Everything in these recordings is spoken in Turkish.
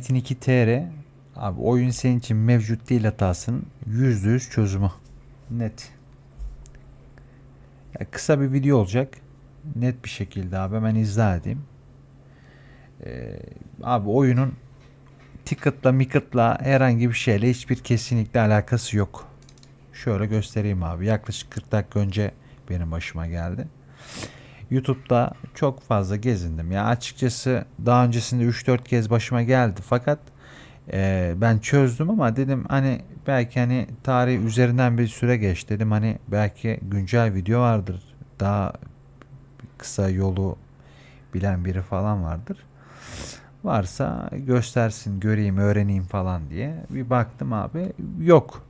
Metin 2 TR abi oyun senin için mevcut değil hatasının %100 çözümü. Net. Ya kısa bir video olacak. Net bir şekilde abi hemen izah edeyim. Ee, abi oyunun ticket'la miket'la herhangi bir şeyle hiçbir kesinlikle alakası yok. Şöyle göstereyim abi. Yaklaşık 40 dakika önce benim başıma geldi. YouTube'da çok fazla gezindim. Ya açıkçası daha öncesinde 3-4 kez başıma geldi. Fakat e, ben çözdüm ama dedim hani belki hani tarih üzerinden bir süre geç dedim hani belki güncel video vardır. Daha kısa yolu bilen biri falan vardır. Varsa göstersin, göreyim, öğreneyim falan diye. Bir baktım abi yok.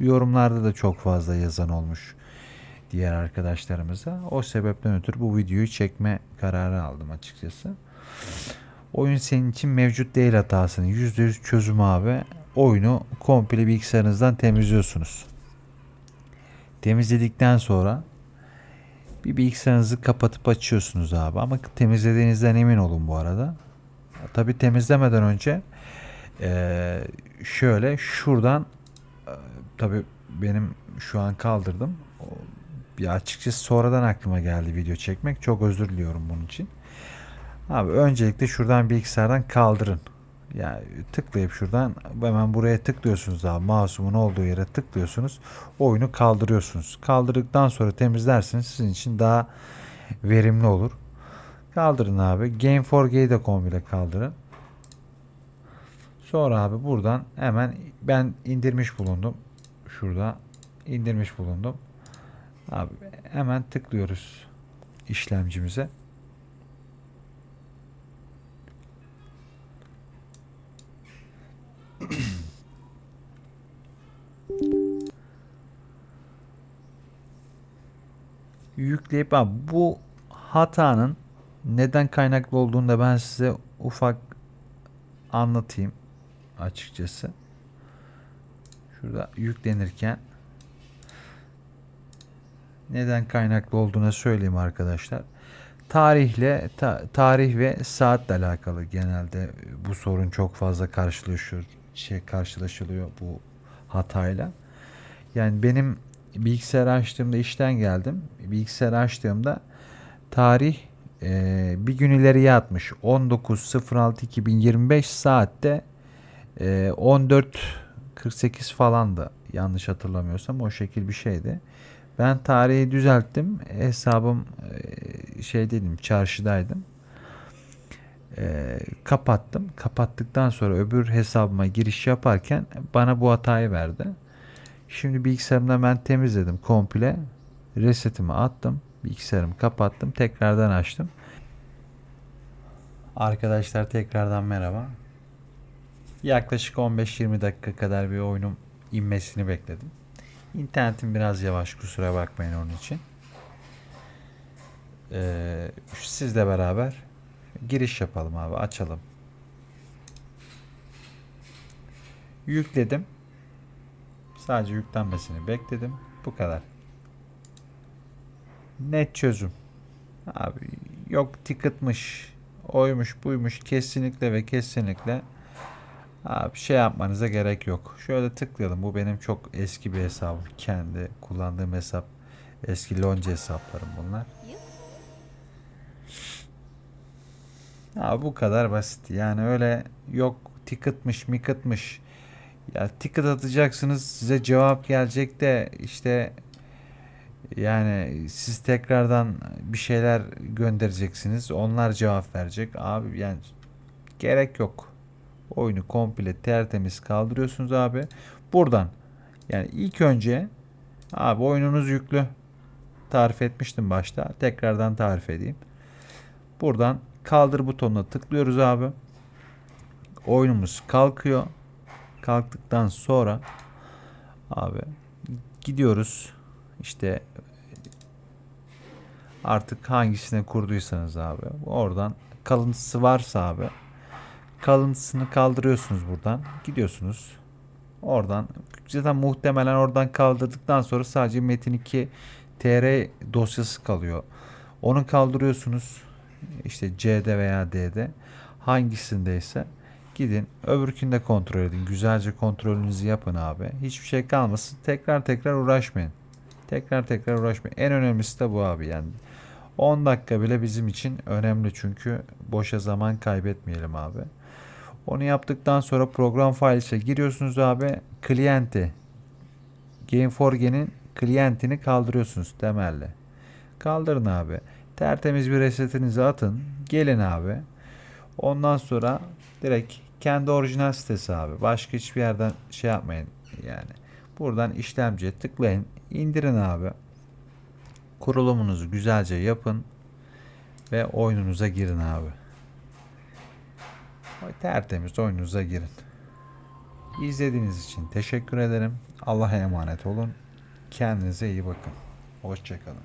Yorumlarda da çok fazla yazan olmuş diğer arkadaşlarımıza. O sebepten ötürü bu videoyu çekme kararı aldım açıkçası. Oyun senin için mevcut değil hatasını %100 çözüm abi. Oyunu komple bilgisayarınızdan temizliyorsunuz. Temizledikten sonra bir bilgisayarınızı kapatıp açıyorsunuz abi. Ama temizlediğinizden emin olun bu arada. Tabi temizlemeden önce şöyle şuradan tabi benim şu an kaldırdım. Ya açıkçası sonradan aklıma geldi video çekmek. Çok özür diliyorum bunun için. Abi öncelikle şuradan bilgisayardan kaldırın. Yani tıklayıp şuradan hemen buraya tıklıyorsunuz abi. Masumun olduğu yere tıklıyorsunuz. Oyunu kaldırıyorsunuz. Kaldırdıktan sonra temizlersiniz. Sizin için daha verimli olur. Kaldırın abi. Game 4G'yi de komple kaldırın. Sonra abi buradan hemen ben indirmiş bulundum. Şurada indirmiş bulundum. Abi hemen tıklıyoruz işlemcimize. yükleyip abi bu hatanın neden kaynaklı olduğunu da ben size ufak anlatayım açıkçası. Şurada yüklenirken neden kaynaklı olduğunu söyleyeyim arkadaşlar. Tarihle ta- tarih ve saatle alakalı genelde bu sorun çok fazla karşılaşıyor şey karşılaşılıyor bu hatayla. Yani benim bilgisayar açtığımda işten geldim. Bilgisayar açtığımda tarih e, bir gün ileriye atmış. 19.06.2025 saatte e, 14.48 falan da yanlış hatırlamıyorsam o şekil bir şeydi. Ben tarihi düzelttim. Hesabım e, şey dedim çarşıdaydım. E, kapattım. Kapattıktan sonra öbür hesabıma giriş yaparken bana bu hatayı verdi. Şimdi bilgisayarımda ben temizledim komple. Resetimi attım. Bilgisayarımı kapattım. Tekrardan açtım. Arkadaşlar tekrardan merhaba. Yaklaşık 15-20 dakika kadar bir oyunun inmesini bekledim. İnternetim biraz yavaş kusura bakmayın onun için. Ee, sizle beraber giriş yapalım abi açalım. Yükledim. Sadece yüklenmesini bekledim. Bu kadar. Net çözüm. Abi yok ticketmış, oymuş, buymuş kesinlikle ve kesinlikle abi şey yapmanıza gerek yok. Şöyle tıklayalım. Bu benim çok eski bir hesabım. Kendi kullandığım hesap. Eski lonca hesaplarım bunlar. Abi bu kadar basit. Yani öyle yok ticketmış, miketmış. Ya ticket atacaksınız size cevap gelecek de işte yani siz tekrardan bir şeyler göndereceksiniz. Onlar cevap verecek. Abi yani gerek yok. Oyunu komple tertemiz kaldırıyorsunuz abi. Buradan yani ilk önce abi oyununuz yüklü. Tarif etmiştim başta. Tekrardan tarif edeyim. Buradan kaldır butonuna tıklıyoruz abi. Oyunumuz kalkıyor. Kalktıktan sonra abi gidiyoruz işte artık hangisine kurduysanız abi oradan kalıntısı varsa abi kalıntısını kaldırıyorsunuz buradan gidiyorsunuz oradan zaten muhtemelen oradan kaldırdıktan sonra sadece metin 2 tr dosyası kalıyor onu kaldırıyorsunuz işte C'de veya D'de hangisindeyse Gidin öbürkünü de kontrol edin. Güzelce kontrolünüzü yapın abi. Hiçbir şey kalmasın. Tekrar tekrar uğraşmayın. Tekrar tekrar uğraşmayın. En önemlisi de bu abi yani. 10 dakika bile bizim için önemli çünkü boşa zaman kaybetmeyelim abi. Onu yaptıktan sonra program files'e giriyorsunuz abi. Klienti Game4G'nin klientini kaldırıyorsunuz temelli. Kaldırın abi. Tertemiz bir resetinizi atın. Gelin abi. Ondan sonra direkt kendi orijinal sitesi abi. Başka hiçbir yerden şey yapmayın yani. Buradan işlemciye tıklayın. indirin abi. Kurulumunuzu güzelce yapın. Ve oyununuza girin abi. Tertemiz oyununuza girin. İzlediğiniz için teşekkür ederim. Allah'a emanet olun. Kendinize iyi bakın. Hoşçakalın.